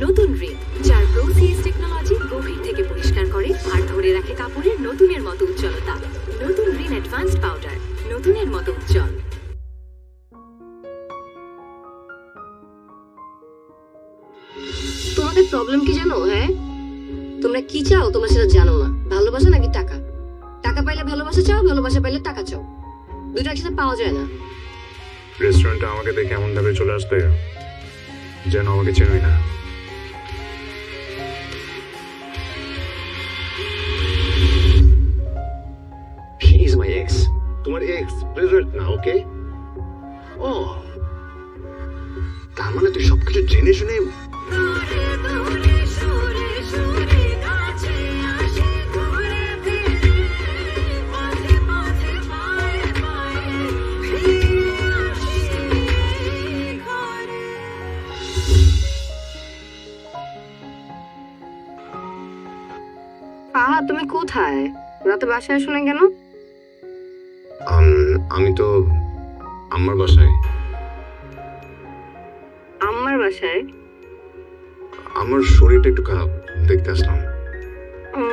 নতুন রিন যার প্রোসিএস টেকনোলজি গভীর থেকে পরিষ্কার করে আর ধরে রাখে কাপড়ের নতুনের মতো উজ্জ্বলতা। নতুন রিন অ্যাডভান্সড পাউডার নতুনের মতো উজ্জ্বল। তোমাদের প্রবলেম কি জানো হ্যাঁ? তোমরা কি চাও তোমরা সেটা জানো না। ভালোবাসা নাকি টাকা? টাকা পাইলে ভালোবাসা চাও ভালোবাসা পাইলে টাকা চাও। দুটো একসাথে পাওয়া যায় না। রেস্টুরেন্টে আমাকে দেখে এমন ভাবে চলে আসবে যেন আমাকে চেনই না। এক্স প্রেজেন্ট না ওকে ও তার মানে তুই সবকিছু জেনে শুনে আহা তুমি কোথায়? রাতে বাসায় শুনে কেন? আম, তো আমার বাসায়। আমার বাসায়? আমার শরীরটা একটু খারাপ দেখতে আসলাম। ও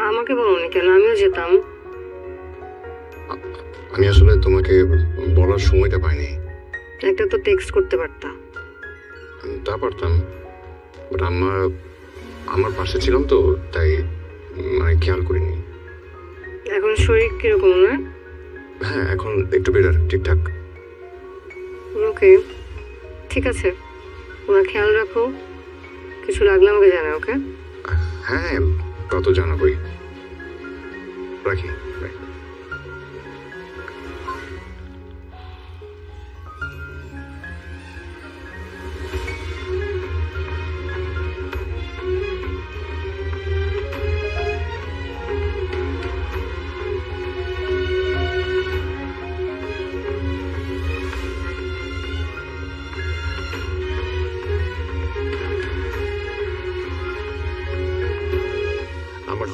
আমাকে বলোনি কেন? আমিও যেতাম। আমি আসলে তোমাকে বলার সময়টা পাইনি। একটা তো টেক্সট করতে পারতাম তা পারতাম। বাট আমার আমার পাশে ছিলাম তো তাই মানে খেয়াল করিনি। এখন শরীর কীরকম না হ্যাঁ এখন একটু বেটার ঠিকঠাক। ওকে ঠিক আছে। ওরা খেয়াল রাখো। কিছু লাগলে আমাকে জানা ওকে হ্যাঁ তা তো জানাবই। রাখি বাই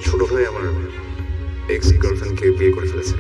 ছোট ভাই আমার এক্স গার্লফ্রেন্ডকে বিয়ে করে ফেলেছে।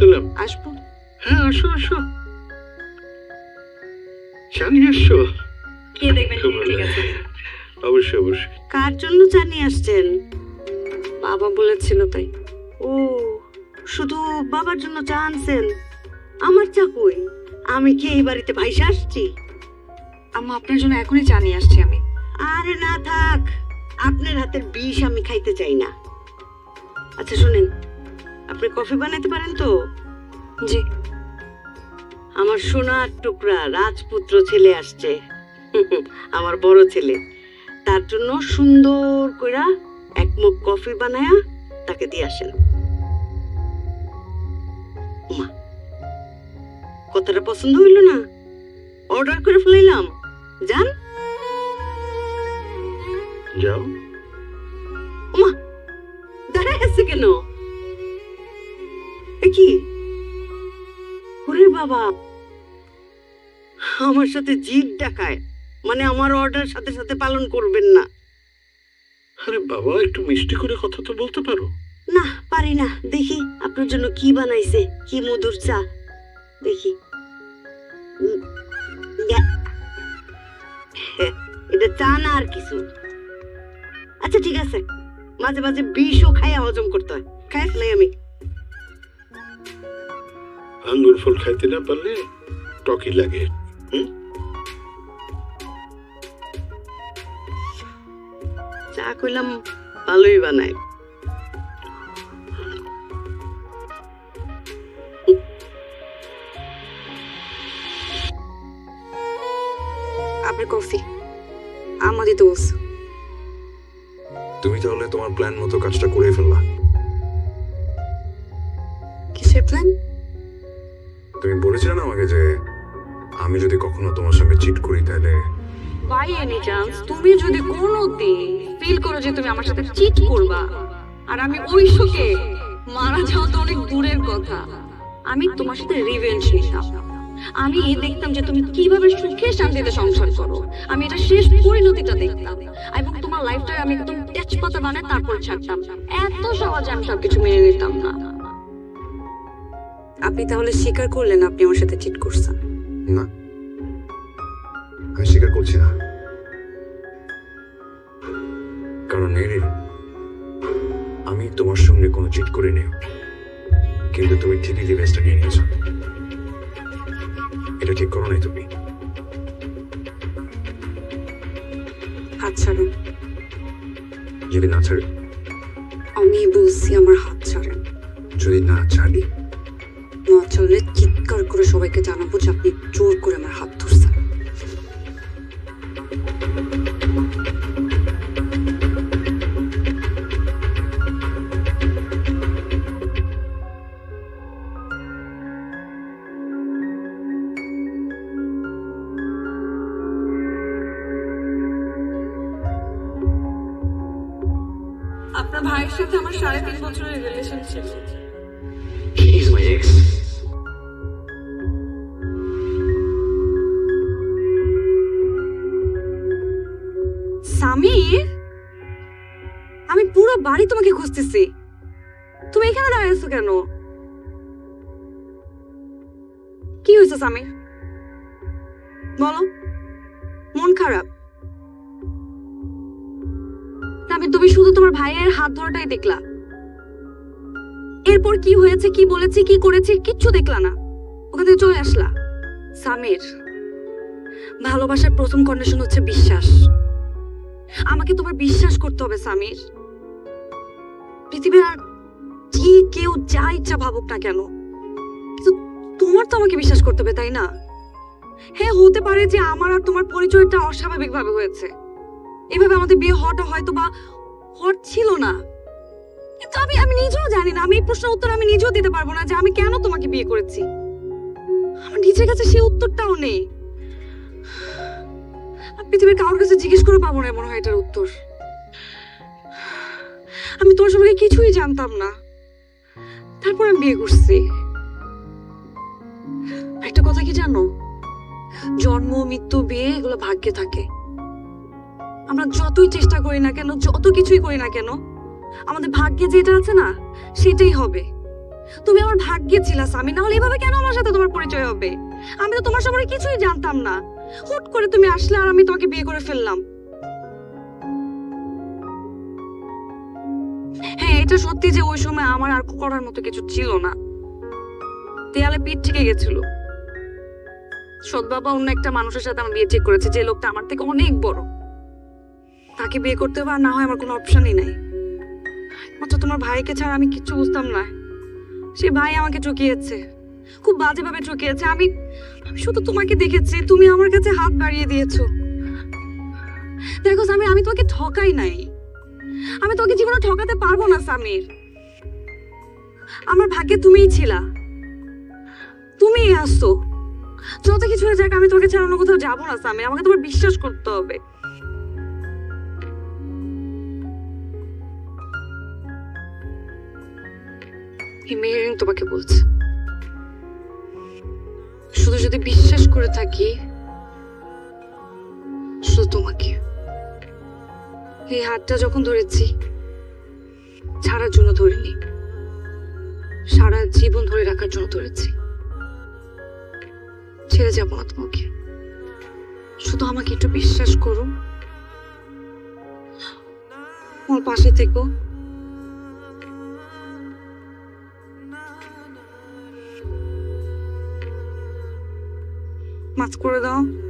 সালাম আসব। হ্যাঁ আসো আসো। নিয়ে আসছো কে দেখবেন? ঠিক আছে। অবশ্যই অবশ্যই। কার জন্য জানিয়ে আসছেন? বাবা বলেছিল তাই। ও শুধু বাবার জন্য চা আনছেন? আমার চা কই? আমি কি এই বাড়িতে ভাইসা আসছি? আম্মা আপনার জন্য এখনই চা নিয়ে আসছি আমি। আরে না থাক। আপনার হাতের বিষ আমি খাইতে চাই না। আচ্ছা শুনেন। আপনি কফি বানাইতে পারেন তো? জি। আমার সোনার টুকরা রাজপুত্র ছেলে আসছে। আমার বড় ছেলে। তার জন্য সুন্দর কইরা এক মুখ কফি বানায়া তাকে দিয়ে আসেন। মা কথাটা পছন্দ হইল না? অর্ডার করে ফেলাইলাম। যান। যাও। ওমা দাঁড়ায় আছে কেন? কি? ওরে বাবা। আমার সাথে জিদ দেখায়। মানে আমার অর্ডার সাথে সাথে পালন করবেন না। আরে বাবা একটু মিষ্টি করে কথা তো বলতে পারো। না পারি না। দেখি আপনার জন্য কি বানাইছে কি মধুর চা। দেখি। এটা চা না আর কিছু। আচ্ছা ঠিক আছে। মাঝে মাঝে বিষও খাইয়া হজম করতে হয়। খাই ফেলাই আমি। আঙ্গুর ফল খাইতে না পারলে টকি লাগে চা কইলাম ভালোই বানায়। আপনার কফি। আমা দিতে বলছে। তুমি তাহলে তোমার প্ল্যান মতো কাজটা করে ফেললা। By any chance. তুমি যদি কোনো দিন ফিল করো যে তুমি আমার সাথে চিট করবা আর আমি ওই শোকে মারা যাওয়া তো অনেক দূরের কথা আমি তোমার সাথে রিভেঞ্জ নিতাম। আমি দেখতাম যে তুমি কীভাবে সুখে শান্তিতে সংসার করো। আমি এটা শেষ পরিণতিটা দেখতাম। এবং তোমার লাইফটা আমি একদম তেজপাতা বানায় তারপর ছাড়তাম। এত সহজে আমি সবকিছু মেনে নিতাম না। আপনি তাহলে স্বীকার করলেন আপনি আমার সাথে চিট করছেন? না। আমি স্বীকার করছি না। কারণ মেরিল আমি তোমার সঙ্গে কোনো চিট করে নেই। কিন্তু তুমি ঠিকই রিভেন্সটা নিয়ে নিয়েছো। এটা ঠিক করো নাই তুমি। হাত ছাড়েন যদি না ছাড়ে? আমি বলছি আমার হাত ছাড়েন যদি না ছাড়ি? না ছাড়লে চিৎকার করে সবাইকে জানাব যে আপনি জোর করে আমার হাত ধরছেন। তুমি এখানে দাঁড়িয়ে আছো কেন? কি হয়েছে, সামির? বলো, মন খারাপ? আমি তুমি শুধু তোমার ভাইয়ের হাত ধরাটাই দেখলা। এরপর কি হয়েছে, কি বলেছে, কি করেছে, কিচ্ছু দেখলা না। ওখান থেকে চলে আসলা। সামির, ভালোবাসার প্রথম কন্ডিশন হচ্ছে বিশ্বাস। আমাকে তোমার বিশ্বাস করতে হবে, সামির। পৃথিবীর আর যে কেউ যা ইচ্ছা ভাবুক না কেন। তোমার তো আমাকে বিশ্বাস করতে হবে, তাই না? হ্যাঁ হতে পারে যে আমার আর তোমার পরিচয়টা অস্বাভাবিক ভাবে হয়েছে। এভাবে আমাদের বিয়ে হওয়াটা হয়তো বা হট ছিল না। কিন্তু আমি আমি নিজেও জানি না, আমি এই প্রশ্নের উত্তর আমি নিজেও দিতে পারব না যে আমি কেন তোমাকে বিয়ে করেছি। আমার নিজের কাছে সেই উত্তরটাও নেই। পৃথিবীর কারোর কাছে জিজ্ঞেস করে পাবো না মনে হয় এটার উত্তর। আমি তোমার সম্পর্কে কিছুই জানতাম না। তারপর আমি বিয়ে করছি। একটা কথা কি জানো? জন্ম, মৃত্যু, বিয়ে, এগুলো ভাগ্যে থাকে। আমরা যতই চেষ্টা করি না কেন, যত কিছুই করি না কেন, আমাদের ভাগ্যে যেটা আছে না, সেটাই হবে। তুমি আমার ভাগ্যে ছিলা আমি না হলে এভাবে কেন আমার সাথে তোমার পরিচয় হবে? আমি তো তোমার সম্পর্কে কিছুই জানতাম না। হুট করে তুমি আসলে আর আমি তোমাকে বিয়ে করে ফেললাম। এটা সত্যি যে ওই সময় আমার আর করার মতো কিছু ছিল না। দেয়ালে পিঠ থেকে গেছিল। সৎ বাবা অন্য একটা মানুষের সাথে আমার বিয়ে ঠিক করেছে, যে লোকটা আমার থেকে অনেক বড়। তাকে বিয়ে করতে হবে না হয় আমার কোনো অপশনই নাই। মাত্র তোমার ভাইকে ছাড়া আমি কিচ্ছু বুঝতাম না। সে ভাই আমাকে ঠকিয়েছে। খুব বাজেভাবে ঠকিয়েছে। আমি শুধু তোমাকে দেখেছি, তুমি আমার কাছে হাত বাড়িয়ে দিয়েছ। দেখো আমি আমি তোমাকে ঠকাই নাই। আমি তোকে জীবনে ঠকাতে পারব না, সামির। আমার ভাগ্যে তুমিই ছিলা। তুমিই আসছো যত কিছু হয়ে যাক, আমি তোমাকে ছাড়া অন্য কোথাও যাব না, সামির। আমাকে তোমার বিশ্বাস করতে হবে। এই তোমাকে বলছে। শুধু যদি বিশ্বাস করে থাকি, শুধু তোমাকে। এই হাতটা যখন ধরেছি ছাড়ার জন্য ধরিনি। সারা জীবন ধরে রাখার জন্য ধরেছি। ছেড়ে যাব না তোমাকে। শুধু আমাকে একটু বিশ্বাস করো। আমার পাশে থেকো। মাছ করে দাও।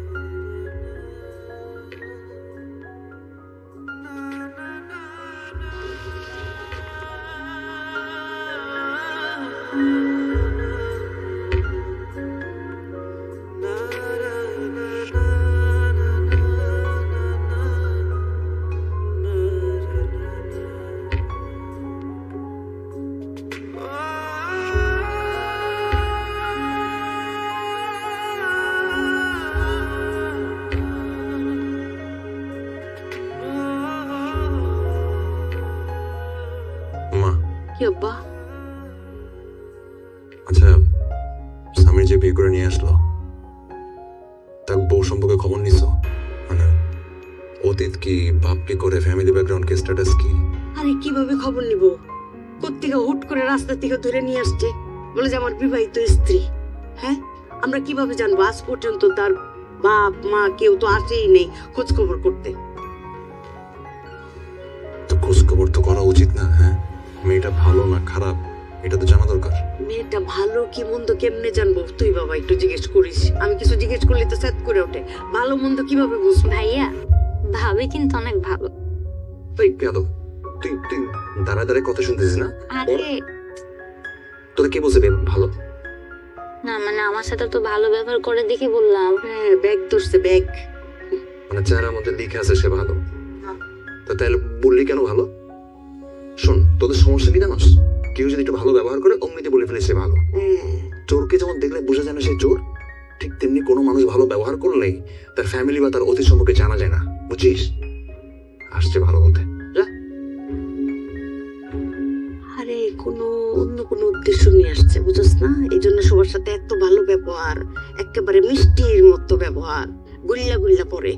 থেকে ধরে নিয়ে আসছে। বলে যে আমার বিবাহিত স্ত্রী। হ্যাঁ? আমরা কীভাবে জানব? আজ পর্যন্ত তার বাপ মা কেউ তো আসেই নেই খোঁজ খবর করতে। তো খোঁজ তো করা উচিত না হ্যাঁ? মেয়েটা ভালো না খারাপ এটা তো জানা দরকার। মেয়েটা ভালো কি মন্দ কেমনে জানব? তুই বাবা একটু জিজ্ঞেস করিস। আমি কিছু জিজ্ঞেস করলে তো সেট করে ওঠে। ভালো মন্দ কীভাবে বুঝব? ভাইয়া ভাবি কিন্তু অনেক ভালো। তুই পেয়াদব তুই তুই দাঁড়ায় দাঁড়ায় কথা শুনতেছিস না? আরে তোরা কে বলছে বে ভালো। না মানে আমার সাথে তো ভালো ব্যবহার করে দেখি বললাম। হ্যাঁ ব্যাগ ধরছে ব্যাগ। মানে যার মধ্যে লিখে আছে সে ভালো। তো তাহলে বললি কেন ভালো? শোন তোদের সমস্যা কি জানোস? কেউ যদি একটু ভালো ব্যবহার করে অমনিতে বলে ফেলে সে ভালো। চোরকে যেমন দেখলে বোঝা যায় না সে চোর ঠিক তেমনি কোনো মানুষ ভালো ব্যবহার করলেই তার ফ্যামিলি বা তার অতীত সম্পর্কে জানা যায় না। বুঝিস? আসছে ভালো বলতে। কোনো উদ্দেশ্য নিয়ে আসছে বুঝছ না? এই জন্য সবার সাথে এত ভালো ব্যবহার একেবারে মিষ্টির মতো ব্যবহার গুল্লা গুল্লা পরে।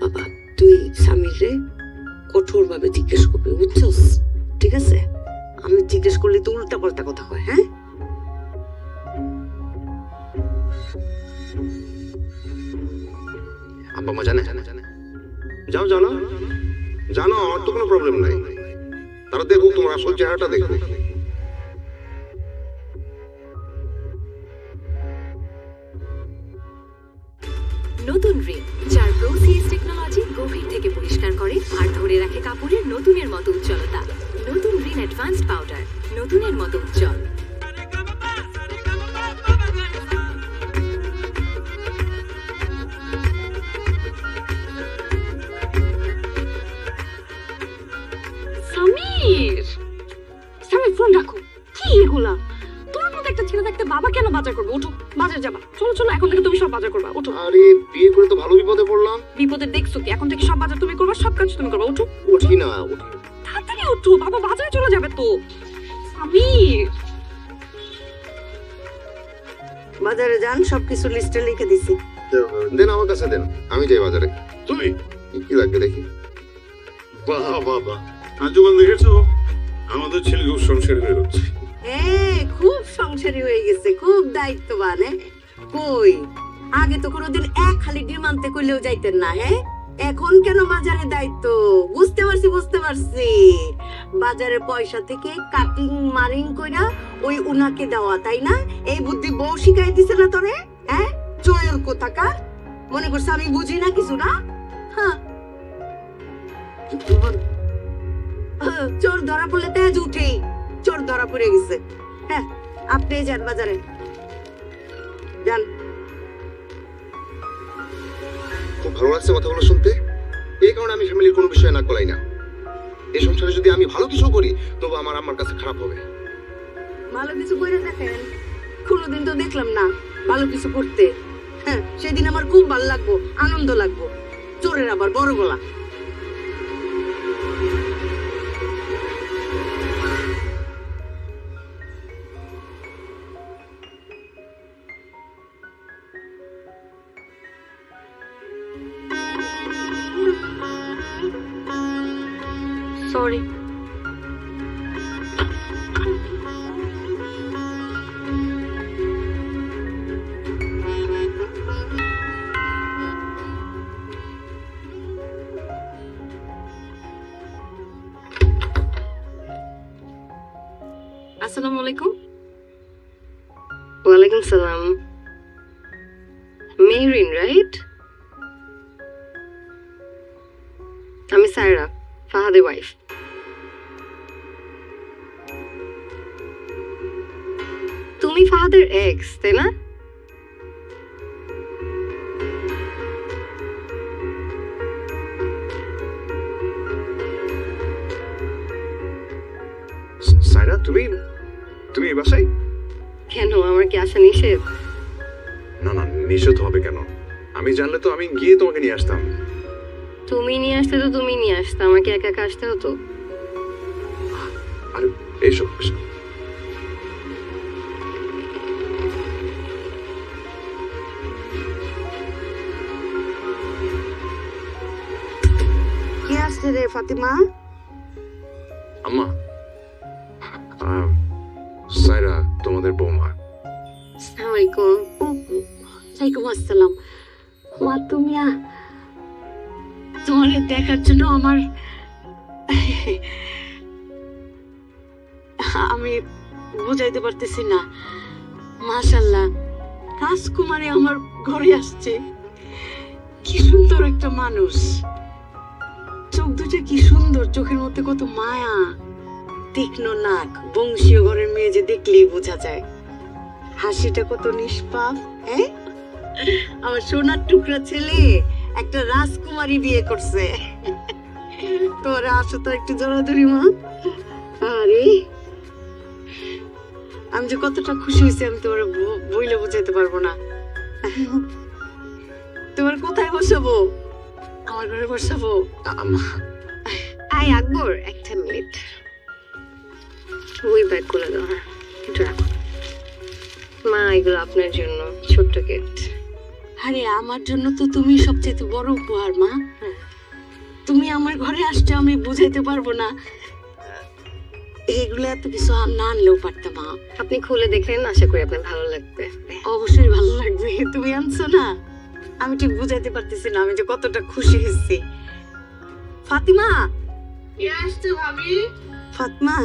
বাবা তুই স্বামীরে কঠোর ভাবে জিজ্ঞেস করবি বুঝছস? ঠিক আছে? আমি জিজ্ঞেস করলে তো উল্টা পাল্টা কথা কয় হ্যাঁ? আব্বা মা জানে? জানে জানে। যাও জানো। জানো আমার তো কোনো প্রবলেম নাই। তারা দেখুক তোমার আসল চেহারাটা দেখুক। নতুন রিন যার প্রোসিএস টেকনোলজি গভীর থেকে পরিষ্কার করে আর ধরে রাখে কাপড়ের নতুনের মতো উজ্জ্বলতা। নতুন রিন অ্যাডভান্সড পাউডার নতুনের মতো উজ্জ্বল। সব বাজার করবা ওঠো আরে বিয়ে করে তো ভালো বিপদে পড়লাম। বিপদে দেখছ কি? এখন থেকে সব বাজার তুমি করবা সব কাজ তুমি করবা ওঠো উঠি না উঠি। তাড়াতাড়ি ওঠো বাবা বাজারে চলে যাবে তো। সমীর বাজারে যান সবকিছু লিস্টে লিখে দিছি। দেন আমার কাছে দেন। আমি যাই বাজারে। তুমি কি লাগবে দেখি। বাহ বাহ বাহ আজকাল দেখেছ? আমাদের ছেলে খুব সংসার হয়ে যাচ্ছে হ্যাঁ খুব সংসারী হয়ে গেছে খুব দায়িত্ববান হ্যাঁ? কই? আগে তো কোনোদিন এক খালি ডিম আনতে কইলেও যাইতেন না হ্যাঁ? এখন কেন বাজারে দায়িত্ব? বুঝতে পারছি বুঝতে পারছি। বাজারে পয়সা থেকে কাটিং মারিং কইরা ওই উনাকে দেওয়া, তাই না? এই বুদ্ধি বউ শিখাই দিছে না তোরে হ্যাঁ? চোর কোথাকার মনে করছে আমি বুঝি না কিছু না? হ্যাঁ। চোর ধরা পড়লে তেজ উঠেই, চোর ধরা পড়ে গেছে। হ্যাঁ আপনি যান বাজারে। যান। ভালো লাগছে কথাগুলো শুনতে। এই কারণে আমি ফ্যামিলির কোনো বিষয়ে না গলাই না। এই সংসারে যদি আমি ভালো কিছু করি, তবু আমার আমার কাছে খারাপ হবে। ভালো কিছু করে দেখেন, কোনোদিন তো দেখলাম না ভালো কিছু করতে। হ্যাঁ সেদিন আমার খুব ভালো লাগবো, আনন্দ লাগবো। চোরের আবার বড় গলা। ওয়ালাইকুম সালাম মেহরিন রাইট আমি সায়রা ফাহাদের ওয়াইফ তুমি ফাহাদের এক্স তাই না সাইরা তুমি তুমি এই বাসায় আসা নিষেধ? না না নিষেধ হবে কেন? আমি জানলে তো আমি গিয়ে তোমাকে নিয়ে আসতাম। তুমি নিয়ে আসতে তো তুমি নিয়ে আসতে আমাকে একা একা আসতে হতো। আরে এসো এসো কে আসছে রে ফাতিমা? আম্মা আসসালাম মা, তুমি তোমার দেখার জন্য আমার আমি বুঝাইতে পারতেছি না। মাশাল্লাহ রাজকুমারী আমার ঘরে আসছে। কি সুন্দর একটা মানুষ। চোখ দুটো কি সুন্দর, চোখের মধ্যে কত মায়া। তীক্ষ্ণ নাক, বংশীয় ঘরের মেয়ে যে দেখলেই বোঝা যায়। হাসিটা কত নিষ্পাপ হ্যাঁ? আমার সোনার টুকরা ছেলে একটা রাজকুমারী বিয়ে করছে। তোরা আসো তো একটু জড়াধরি মা। আরে, আমি যে কতটা খুশি হয়েছি, আমি তোমার বইলে বুঝাইতে পারব না। তোমার কোথায় বসাবো? আমার ঘরে বসাবো? আই আকবর, একটা মিনিট। ওই ব্যাগগুলো দাও হ্যাঁ মা, এগুলো আপনার জন্য, ছোট্ট গিফট আরে আমার জন্য তো তুমি সবচেয়ে বড় উপহার মা। তুমি আমার ঘরে আসছো আমি বুঝাইতে পারব না। এগুলো এত কিছু না আনলেও পারতাম মা। আপনি খুলে দেখলেন আশা করি আপনার ভালো লাগবে। অবশ্যই ভালো লাগবে তুমি আনছো না? আমি ঠিক বুঝাইতে পারতেছি না আমি যে কতটা খুশি হয়েছি। ফাতিমা! আসছে ভাবি? ফাতমা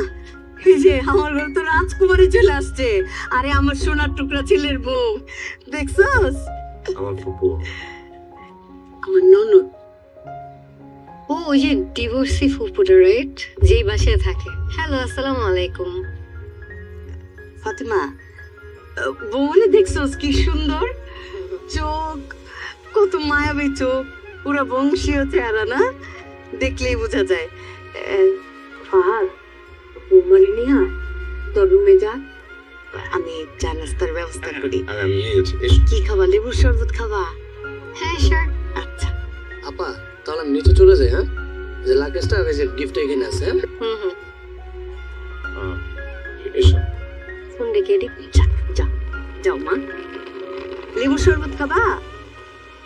এই যে আমার ঘরে তো রাজকুমারী চলে আসছে। আরে আমার সোনার টুকরা ছেলের বউ। দেখছস? আমার ফুপু আমার ননদ ও ওই যে ডিভোর্সি ফুপুটা রাইট যেই বাসায় থাকে। হ্যালো আসসালামু আলাইকুম। ফাতিমা বউলে দেখছস কি সুন্দর? চোখ কত মায়াবী চোখ। পুরো বংশীয় চেহারা না? দেখলেই বোঝা যায়। ফাহাদ বৌমারি নিয়ে তোর রুমে যা আমি চা নাস্তার ব্যবস্থা করি। এসো কি খাবা? লেবুর শরবত খাবা? হ্যাঁ স্যার আচ্ছা। আপা তাহলে আমি নিচে চলে যাই হ্যাঁ? যে লাগেজটা আর এই যে গিফট এখানে আছে হ্যাঁ? হুম হুম। এসো। ফোন রেখে এদিক যা যা। যাও মা। লেবুর শরবত খাবা?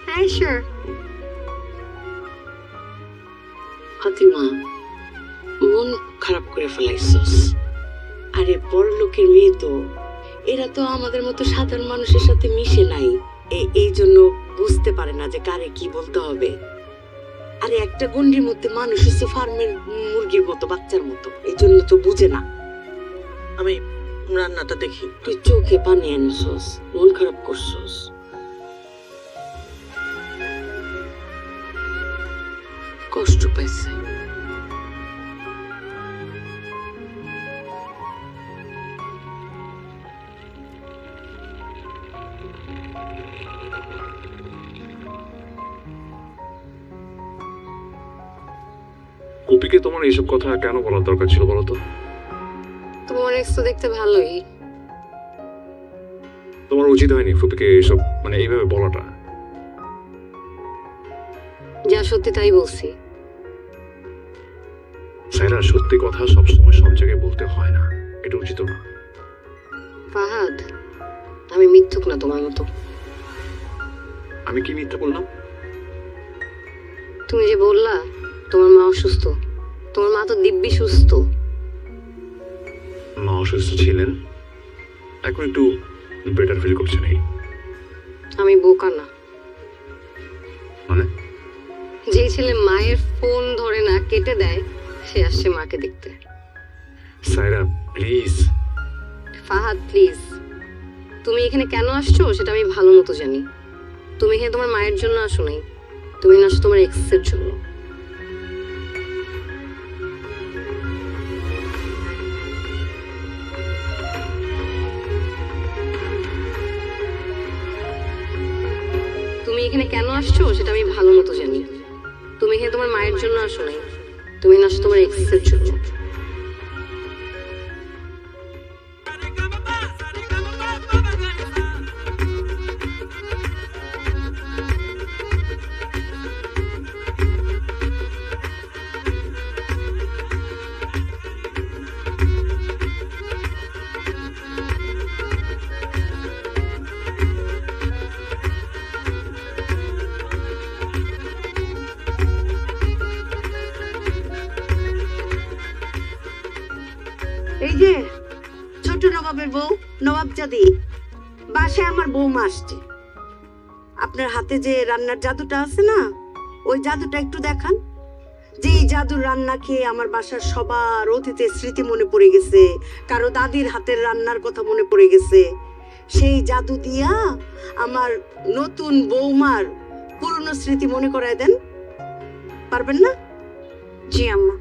হ্যাঁ স্যার ফাতিমা মন খারাপ করে ফেলাইছস। আরে বড় লোকের মেয়ে তো। এরা তো আমাদের মতো সাধারণ মানুষের সাথে মিশে নাই। এই জন্য বুঝতে পারে না যে কারে কি বলতে হবে। আরে একটা গন্ডির মধ্যে মানুষ হচ্ছে ফার্মের মুরগির মতো বাচ্চার মতো। এই জন্য তো বুঝে না। আমি রান্নাটা দেখি। তুই চোখে পানি আনছস মন খারাপ করছস। কষ্ট পাইছে। কুপিকে তোমার এইসব কথা কেন বলার দরকার ছিল বলো তো? তোমার এক্স তো দেখতে ভালোই। তোমার উচিত হয়নি ফুপিকে মানে এইভাবে বলাটা। যা সত্যি তাই বলছি। সাইরা সত্যি কথা সবসময় সব জায়গায় বলতে হয় না। এটা উচিত না। ফাহাদ আমি মিথ্যুক না তোমার মতো। আমি কি মিথ্যা বললাম? তুমি যে বললা তোমার মা অসুস্থ। তোমার মা তো দিব্যি সুস্থ। মা অসুস্থ ছিলেন? এখন একটু বেটার ফিল করছেন এই। আমি বোকা না। মানে? যে ছেলে মায়ের ফোন ধরে না কেটে দেয় সে আসছে মাকে দেখতে। সাইরা প্লিজ ফাহাদ প্লিজ তুমি এখানে কেন আসছো সেটা আমি ভালো মতো জানি। তুমি এখানে তোমার মায়ের জন্য আসো নাই তুমি আসছো তোমার এক্সের জন্য। তুমি এখানে কেন আসছো সেটা আমি ভালো মতো জানি। তুমি এখানে তোমার মায়ের জন্য আসো নাই তুমি আসছো তোমার এক্সের জন্য। জাদি বাসায় আমার বৌমা আসছে। আপনার হাতে যে রান্নার জাদুটা আছে না, ওই জাদুটা একটু দেখান। যে এই জাদুর রান্না খেয়ে আমার বাসার সবার অতীতের স্মৃতি মনে পড়ে গেছে, কারও দাদির হাতের রান্নার কথা মনে পড়ে গেছে। সেই জাদু দিয়া আমার নতুন বৌমার পুরনো স্মৃতি মনে করায় দেন। পারবেন না? জি আম্মা।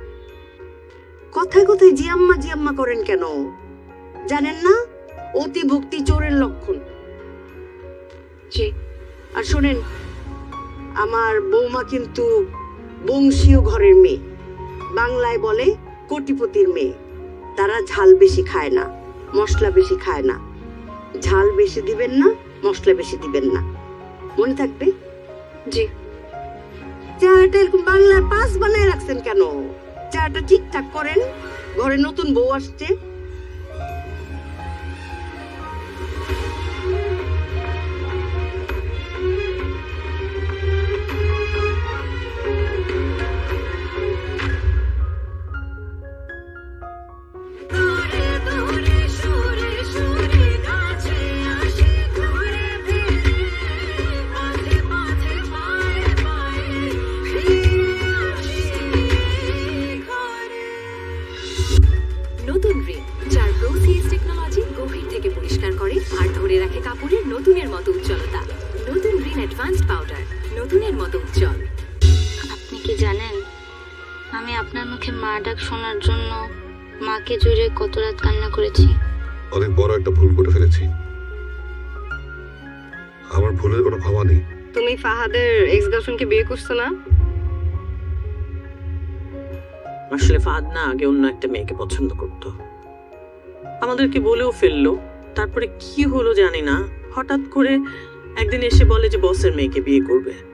কথায় কথায় জিয়াম্মা জিয়াম্মা করেন কেন? জানেন না? অতি ভক্তি চোরের লক্ষণ। আর শোনেন, আমার বৌমা কিন্তু বংশীয় ঘরের মেয়ে। বাংলায় বলে কোটিপতির মেয়ে। তারা ঝাল বেশি খায় না, মশলা বেশি খায় না। ঝাল বেশি দিবেন না, মশলা বেশি দিবেন না। মনে থাকবে? জি। চাটা এরকম বাংলার পাস বানায় রাখছেন কেন? চাটা ঠিকঠাক করেন? ঘরে নতুন বউ আসছে ফাহাদের এক্স গার্লফ্রেন্ডকে বিয়ে করছ না? আসলে ফাহাদ না আগে অন্য একটা মেয়েকে পছন্দ করতো। আমাদেরকে বলেও ফেলল, তারপরে কি হলো জানি না। হঠাৎ করে একদিন এসে বলে যে, বসের মেয়েকে বিয়ে করবে।